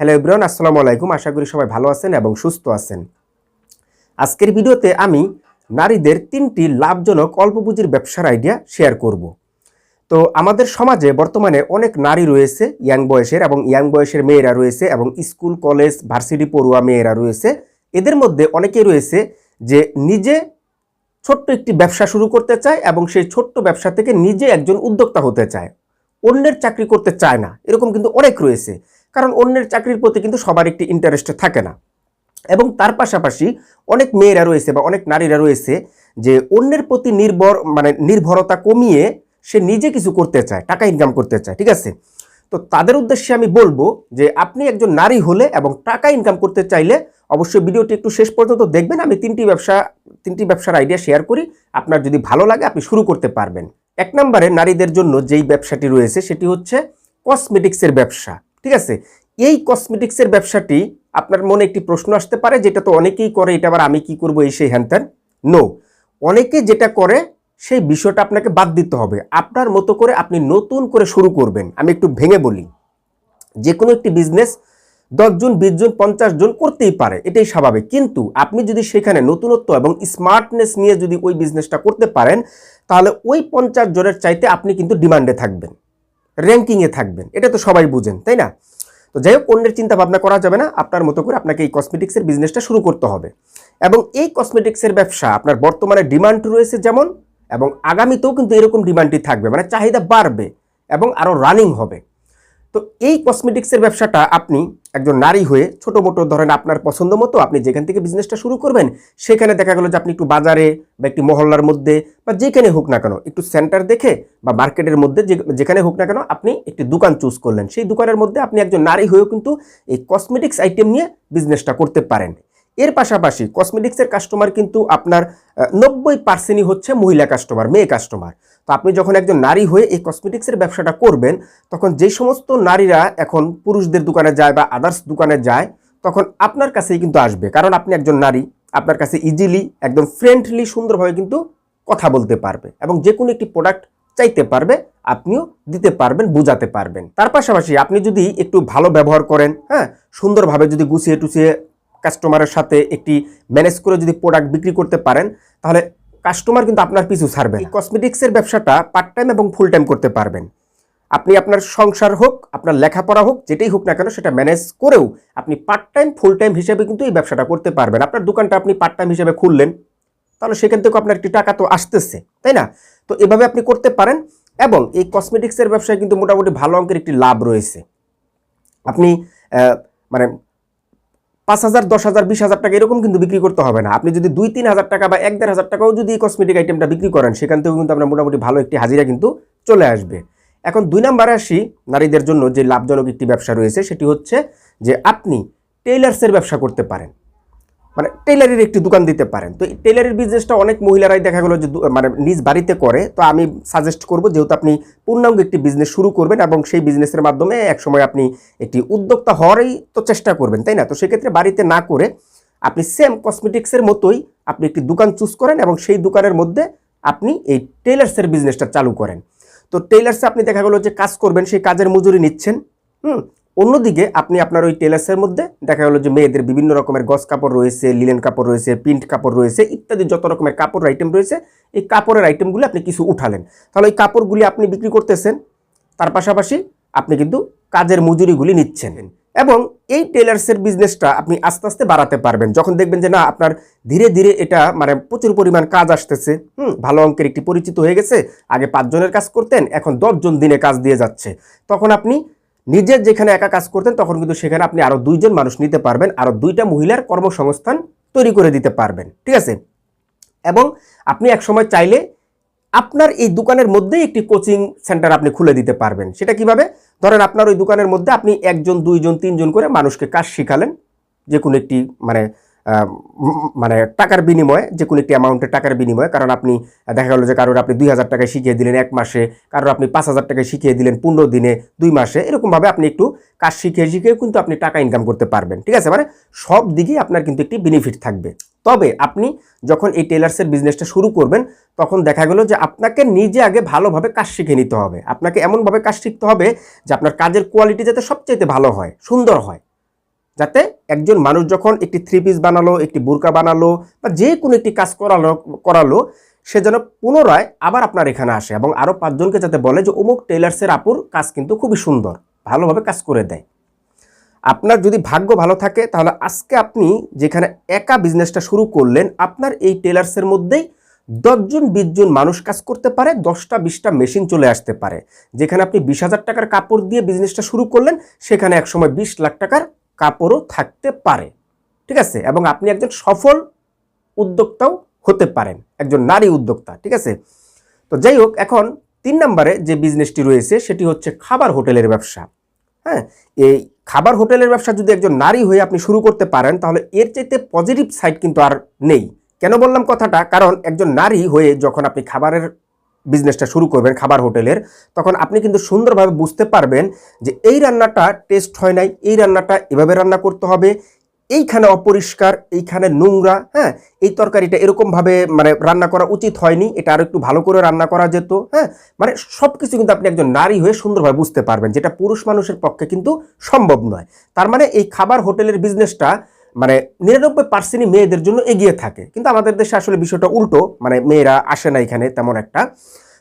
Hello Ibran আসসালামু আলাইকুম। আশা করি সবাই ভালো আছেন এবং সুস্থ আছেন। আজকের ভিডিওতে আমি নারীদের তিনটি লাভজনক অল্প পুঁজির ব্যবসার আইডিয়া শেয়ার করব। তো আমাদের সমাজে বর্তমানে অনেক নারী রয়েছে ইয়াং বয়সের এবং ইয়াং বয়সের মেয়েরা রয়েছে এবং স্কুল, কলেজ ভার্সিটি পড়ুয়া মেয়েরা রয়েছে। এদের মধ্যে অনেকেই রয়েছে যে নিজে ছোট্ট একটি ব্যবসা শুরু করতে চায় এবং সেই ছোট্ট ব্যবসা থেকে নিজে একজন উদ্যোক্তা হতে চায়। অন্যের চাকরি করতে চায় না। এরকম কিন্তু অনেক রয়েছে। কারণ অন্যের চাকরির প্রতি কিন্তু সবার একটি ইন্টারেস্ট থাকে না। এবং তার পাশাপাশি অনেক মেয়েরা রয়েছে বা অনেক নারীরা রয়েছে যে অন্যের প্রতি নির্ভর মানে নির্ভরতা কমিয়ে সে নিজে কিছু করতে চায়, টাকা ইনকাম করতে চায়, ঠিক আছে? তো তাদের উদ্দেশ্যে আমি বলব যে আপনি একজন নারী হলে এবং টাকা ইনকাম করতে চাইলে অবশ্যই ভিডিওটি একটু শেষ পর্যন্ত দেখবেন। আমি তিনটি ব্যবসা, তিনটি ব্যবসার আইডিয়া শেয়ার করি। আপনার যদি ভালো লাগে আপনি শুরু করতে পারবেন। এক নম্বরে নারীদের জন্য যেই ব্যবসাটি রয়েছে সেটি হচ্ছে কসমেটিক্সের ব্যবসা। ঠিক আছে? এই কসমেটিক্সের ব্যবসাটি আপনার মনে একটি প্রশ্ন আসতে পারে, যেটা তো অনেকেই করে, এটা আবার আমি কি করব এই সেই হ্যান নো অনেকে যেটা করে, সেই বিষয়টা আপনাকে বাদ দিতে হবে। আপনার মতো করে আপনি নতুন করে শুরু করবেন। আমি একটু ভেঙে বলি। যে কোনো একটি বিজনেস দশজন বিশ জন, পঞ্চাশ জন করতেই পারে, এটাই স্বাভাবিক। কিন্তু আপনি যদি সেখানে নতুনত্ব এবং স্মার্টনেস নিয়ে যদি ওই বিজনেসটা করতে পারেন, তাহলে ওই পঞ্চাশ জনের চাইতে আপনি কিন্তু ডিমান্ডে থাকবেন। র্যাঙ্কিংয়ে থাকবেন। এটা তো সবাই বুঝেন, তাই না? তো যাই হোক, অন্যের চিন্তা ভাবনা করা যাবে না। আপনার মতো করে আপনাকে এই কসমেটিক্সের বিজনেসটা শুরু করতে হবে। এবং এই কসমেটিক্সের ব্যবসা, আপনার বর্তমানে ডিমান্ড রয়েছে যেমন, এবং আগামীতেও কিন্তু এরকম ডিমান্ডটি থাকবে। মানে চাহিদা বাড়বে এবং আরও রানিং হবে। তো এই কসমেটিক্সের ব্যবসাটা আপনি একজন নারী হয়ে ছোটো মোটো ধরেন আপনার পছন্দ মতো আপনি যেখান থেকে বিজনেসটা শুরু করবেন, সেখানে দেখা গেল যে আপনি একটু বাজারে বা একটি মহল্লার মধ্যে বা যেখানে হোক না কেন একটু সেন্টার দেখে বা মার্কেটের মধ্যে যেখানে হোক না কেন আপনি একটি দোকান চুজ করলেন। সেই দোকানের মধ্যে আপনি একজন নারী হয়েও কিন্তু এই কসমেটিক্স আইটেম নিয়ে বিজনেসটা করতে পারেন। এর পাশাপাশি কসমেটিক্সের কাস্টমার কিন্তু আপনার নব্বই পার্সেন্টই হচ্ছে মহিলা কাস্টমার মেয়ে কাস্টমার তো আপনি যখন একজন নারী হয়ে এই কসমেটিক্সের ব্যবসাটা করবেন, তখন যে সমস্ত নারীরা এখন পুরুষদের দোকানে যায় বা আদার্স দোকানে যায়, তখন আপনার কাছেই কিন্তু আসবে। কারণ আপনি একজন নারী, আপনার কাছে ইজিলি একদম ফ্রেন্ডলি সুন্দরভাবে কিন্তু কথা বলতে পারবে এবং যে কোনো একটি প্রোডাক্ট চাইতে পারবে, আপনিও দিতে পারবেন, বোঝাতে পারবেন। তার পাশাপাশি আপনি যদি একটু ভালো ব্যবহার করেন হ্যাঁ সুন্দরভাবে যদি গুছিয়ে টুছিয়ে কাস্টমারের সাথে একটি ম্যানেজ করে যদি প্রোডাক্ট বিক্রি করতে পারেন তাহলে কাস্টমার কিন্তু আপনার পিছু ছাড়বে এই কসমেটিক্সের ব্যবসাটা পার্ট টাইম এবং ফুল টাইম করতে পারবেন। আপনি আপনার সংসার হোক আপনার লেখাপড়া হোক যেটাই হোক না কেন সেটা ম্যানেজ করেও আপনি পার্ট টাইম ফুল টাইম হিসেবে কিন্তু এই ব্যবসাটা করতে পারবেন। আপনার দোকানটা আপনি পার্ট টাইম হিসেবে খুললেন তাহলে সেখান থেকে আপনার একটি টাকা তো আসতেছে তাই না? তো এভাবে আপনি করতে পারেন এবং এই কসমেটিক্সের ব্যবসায় কিন্তু মোটামুটি ভালো অঙ্কের একটি লাভ রয়েছে। আপনি মানে পাঁচ হাজার, দশ হাজার, বিশ হাজার টাকা এরকম কিন্তু বিক্রি করতে হবে না। আপনি যদি দুই, তিন হাজার টাকা বা এক, দেড় হাজার টাকাও যদি এই কসমেটিক আইটেমটা বিক্রি করেন, সেখান থেকেও কিন্তু আপনার মোটামুটি ভালো একটি হাজিরা কিন্তু চলে আসবে। এখন দুই নম্বরে আসি নারীদের জন্য যে লাভজনক একটি ব্যবসা রয়েছে, সেটি হচ্ছে যে আপনি টেইলার্সের ব্যবসা করতে পারেন। মানে টেইলারের একটি দোকান দিতে পারেন। তো এই টেইলারের বিজনেসটা অনেক মহিলারাই দেখা গেলো যে মানে নিজ বাড়িতে করে। তো আমি সাজেস্ট করব যেহেতু আপনি পূর্ণাঙ্গ একটি বিজনেস শুরু করবেন এবং সেই বিজনেসের মাধ্যমে একসময় আপনি একটি উদ্যোক্তা হওয়ারই তো চেষ্টা করবেন, তাই না? তো সেক্ষেত্রে বাড়িতে না করে আপনি সেম কসমেটিক্সের মতোই আপনি একটি দোকান চুজ করেন এবং সেই দোকানের মধ্যে আপনি এই টেলার্সের বিজনেসটা চালু করেন। তো টেইলার্সে আপনি দেখা গেলো যে কাজ করবেন, সেই কাজের মজুরি নিচ্ছেন। হুম? অন্যদিকে আপনি আপনার ওই টেলার্সের মধ্যে, দেখা গেলো যে মেয়েদের বিভিন্ন রকমের গস কাপড় রয়েছে লিলেন কাপড় রয়েছে, প্রিন্ট কাপড় রয়েছে, ইত্যাদি যত রকমের কাপড় আইটেম রয়েছে, এই কাপড়ের আইটেমগুলি আপনি কিছু উঠালেন। তাহলে ওই কাপড়গুলি আপনি বিক্রি করতেছেন, তার পাশাপাশি আপনি কিন্তু কাজের মজুরিগুলি নিচ্ছেন। এবং এই টেলার্সের বিজনেসটা আপনি আস্তে আস্তে বাড়াতে পারবেন। যখন দেখবেন যে না, আপনার ধীরে ধীরে এটা মানে প্রচুর পরিমাণ কাজ আসতেছে, হুম, ভালো অঙ্কের একটি পরিচিত হয়ে গেছে, আগে পাঁচজনের কাজ করতেন, এখন দশজন দিনে কাজ দিয়ে যাচ্ছে। তখন আপনি নিজের যেখানে একা কাজ করতেন, তখন কিন্তু সেখানে আপনি আরও দুইজন মানুষ নিতে পারবেন আরও দুইটা মহিলার কর্মসংস্থান তৈরি করে দিতে পারবেন, ঠিক আছে? এবং আপনি একসময় চাইলে আপনার এই দোকানের মধ্যেই একটি কোচিং সেন্টার আপনি খুলে দিতে পারবেন। সেটা কীভাবে? ধরেন আপনার ওই দোকানের মধ্যে আপনি একজন, দুইজন, তিনজন করে মানুষকে কাজ শিখালেন, যে কোনো একটি মানে মানে টাকার বিনিময়ে যে কোনো একটি অ্যামাউন্টের টাকার বিনিময়ে, কারণ আপনি দেখা গেলো যে কারোর আপনি দুই হাজার টাকায় শিখিয়ে দিলেন এক মাসে, কারোর আপনি পাঁচ হাজার টাকায় শিখিয়ে দিলেন পনেরো দিনে, দুই মাসে, এরকমভাবে আপনি একটু কাজ শিখিয়ে শিখিয়ে কিন্তু আপনি টাকা ইনকাম করতে পারবেন। ঠিক আছে? মানে সব দিকেই আপনার কিন্তু একটি বেনিফিট থাকবে। তবে আপনি যখন এই টেলার্সের বিজনেসটা শুরু করবেন, তখন দেখা গেল যে আপনাকে নিজে আগে ভালোভাবে কাজ শিখে নিতে হবে। আপনাকে এমনভাবে কাজ শিখতে হবে যে আপনার কাজের কোয়ালিটি যাতে সবচাইতে ভালো হয়, সুন্দর হয়। যাতে একজন মানুষ যখন একটি থ্রি পিস বানালো, একটি বুরকা বানালো বা যে কোনো একটি কাজ করালো করালো, সে যেন পুনরায় আবার আপনার এখানে আসে এবং আরও পাঁচজনকে যাতে বলে যে, অমুক টেলার্সের আপুর কাজ কিন্তু খুবই সুন্দর, ভালোভাবে কাজ করে দেয়। আপনার যদি ভাগ্য ভালো থাকে, তাহলে আজকে আপনি যেখানে একা বিজনেসটা শুরু করলেন, আপনার এই টেলার্সের মধ্যেই দশজন, বিশজন মানুষ কাজ করতে পারে, দশটা, বিশটা মেশিন চলে আসতে পারে। যেখানে আপনি বিশ হাজার টাকার কাপড় দিয়ে বিজনেসটা শুরু করলেন, সেখানে একসময় বিশ লাখ টাকার কাপড়ও থাকতে পারে। ঠিক আছে? এবং আপনি একজন সফল উদ্যোক্তাও হতে পারেন, একজন নারী উদ্যোক্তা, ঠিক আছে? তো যাই হোক, এখন তিন নম্বরে যে বিজনেসটি রয়েছে, সেটি হচ্ছে খাবার হোটেলের ব্যবসা। হ্যাঁ? এই খাবার হোটেলের ব্যবসা যদি একজন নারী হয়ে আপনি শুরু করতে পারেন, তাহলে এর চাইতে পজিটিভ সাইড কিন্তু আর নেই। কেন বললাম কথাটা? কারণ একজন নারী হয়ে যখন আপনি খাবারের বিজনেসটা শুরু করবেন খাবার হোটেলের, তখন আপনি কিন্তু সুন্দরভাবে বুঝতে পারবেন যে এই রান্নাটা টেস্ট হয় নাই, এই রান্নাটা এভাবে রান্না করতে হবে, এইখানে অপরিষ্কার, এইখানে নোংরা হ্যাঁ এই তরকারিটা এরকমভাবে মানে রান্না করা উচিত হয়নি, এটা আরও একটু ভালো করে রান্না করা যেত হ্যাঁ মানে সব কিছু কিন্তু আপনি একজন নারী হয়ে সুন্দরভাবে বুঝতে পারবেন, যেটা পুরুষ মানুষের পক্ষে কিন্তু সম্ভব নয়। তার মানে এই খাবার হোটেলের বিজনেসটা মানে নিরানব্বই পার্সেন্টই মেয়েদের জন্য এগিয়ে থাকে। কিন্তু আমাদের দেশে আসলে বিষয়টা উল্টো মানে মেয়েরা আসে না এখানে তেমন একটা।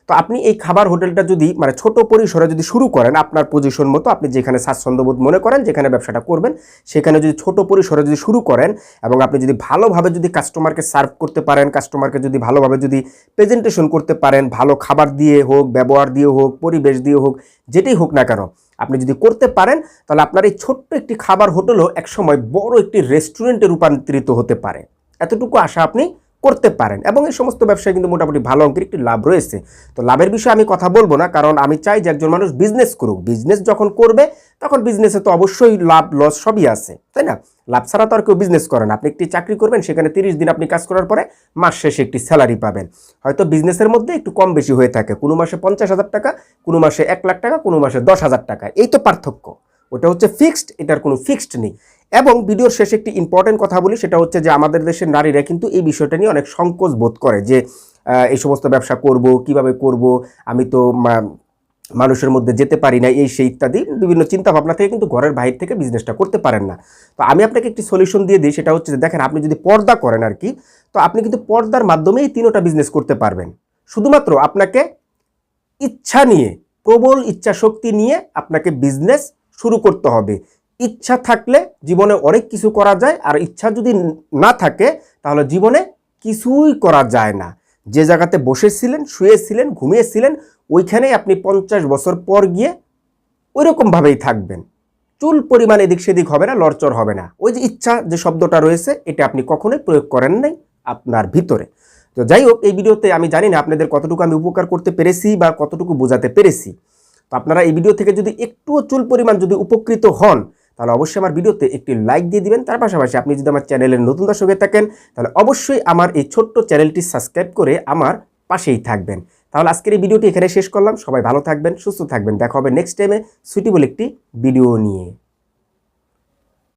তো আপনি এই খাবার হোটেলটা যদি মানে ছোট পরিসরে যদি শুরু করেন আপনার পজিশন মতো, আপনি যেখানে স্বাচ্ছন্দ্যবোধ মনে করেন, যেখানে ব্যবসাটা করবেন, সেখানে যদি ছোট পরিসরে যদি শুরু করেন এবং আপনি যদি ভালোভাবে যদি কাস্টমারকে সার্ভ করতে পারেন কাস্টমারকে যদি ভালোভাবে যদি প্রেজেন্টেশন করতে পারেন, ভালো খাবার দিয়ে হোক, ব্যবহার দিয়ে হোক, পরিবেশ দিয়ে হোক, যেটাই হোক না কেন আপনি যদি করতে পারেন, তাহলে আপনার এই ছোট্ট একটি খাবার হোটেলও একসময় বড় একটি রেস্টুরেন্টে রূপান্তরিত হতে পারে। এতটুকু আশা আপনি করতে পারেন। এবং এই সমস্ত ব্যবসায় কিন্তু মোটামুটি ভালো অঙ্কের একটি লাভ রয়েছে। তো লাভের বিষয়ে আমি কথা বলব না, কারণ আমি চাই যে একজন মানুষ বিজনেস করুক। বিজনেস যখন করবে, তখন বিজনেসে তো অবশ্যই লাভ লস সবই আছে, তাই না? লাভ ছাড়া তো আর কেউ বিজনেস করেন আপনি একটি চাকরি করবেন, সেখানে তিরিশ দিন আপনি কাজ করার পরে মাস শেষে একটি স্যালারি পাবেন। হয়তো বিজনেসের মধ্যে একটু কম বেশি হয়ে থাকে। কোনো মাসে পঞ্চাশ হাজার টাকা, কোনো মাসে এক লাখ টাকা, কোনো মাসে দশ হাজার টাকা। এই তো পার্থক্য। ওটা হচ্ছে ফিক্সড এটার কোনো ফিক্সড নেই। এবং ভিডিওর শেষে একটি ইম্পর্টেন্ট কথা বলি, সেটা হচ্ছে যে আমাদের দেশের নারীরা কিন্তু এই বিষয়টা নিয়ে অনেক সংকোচ বোধ করে যে এই সমস্ত ব্যবসা করব, কীভাবে করব, আমি তো মানুষের মধ্যে যেতে পারি না, এই সেই ইত্যাদি বিভিন্ন চিন্তা ভাবনা থেকে কিন্তু ঘরের বাইরে থেকে বিজনেসটা করতে পারেন না। তো আমি আপনাকে একটি সলিউশন দিয়ে দিই, সেটা হচ্ছে যে দেখেন, আপনি যদি পর্দা করেন আর কি, তো আপনি কিন্তু পর্দার মাধ্যমে এই তিনোটা বিজনেস করতে পারবেন। শুধুমাত্র আপনাকে ইচ্ছা নিয়ে, প্রবল ইচ্ছা শক্তি নিয়ে আপনাকে বিজনেস শুরু করতে হবে। ইচ্ছা থাকলে জীবনে অনেক কিছু করা যায়, আর ইচ্ছা যদি না থাকে, তাহলে জীবনে কিছুই করা যায় না। যে জায়গাতে বসেছিলেন, শুয়েছিলেন, ঘুমিয়েছিলেন, ওইখানেই আপনি পঞ্চাশ বছর পর গিয়ে ওইরকমভাবেই থাকবেন। চুল পরিমাণ এদিক সেদিক হবে না লরচর হবে না। ওই যে ইচ্ছা যে শব্দটা রয়েছে, এটা আপনি কখনোই প্রয়োগ করেন নাই আপনার ভিতরে। তো যাই হোক, এই ভিডিওতে আমি জানি না আপনাদের কতটুকু আমি উপকার করতে পেরেছি বা কতটুকু বোঝাতে পেরেছি। তো আপনারা এই ভিডিও থেকে যদি একটুও চুল পরিমাণ যদি উপকৃত হন, তাহলে অবশ্যই আমার ভিডিওতে একটি লাইক দিয়ে দিবেন। তার পাশাপাশি আপনি যদি আমার চ্যানেলের নতুন দর্শক হয়ে থাকেন, তাহলে অবশ্যই আমার এই ছোট্ট চ্যানেলটি সাবস্ক্রাইব করে আমার পাশেই থাকবেন। তাহলে আজকের এই ভিডিওটি এখানে শেষ করলাম। সবাই ভালো থাকবেন, সুস্থ থাকবেন। দেখা হবে নেক্সট টাইমে সুইটেবল একটি ভিডিও নিয়ে।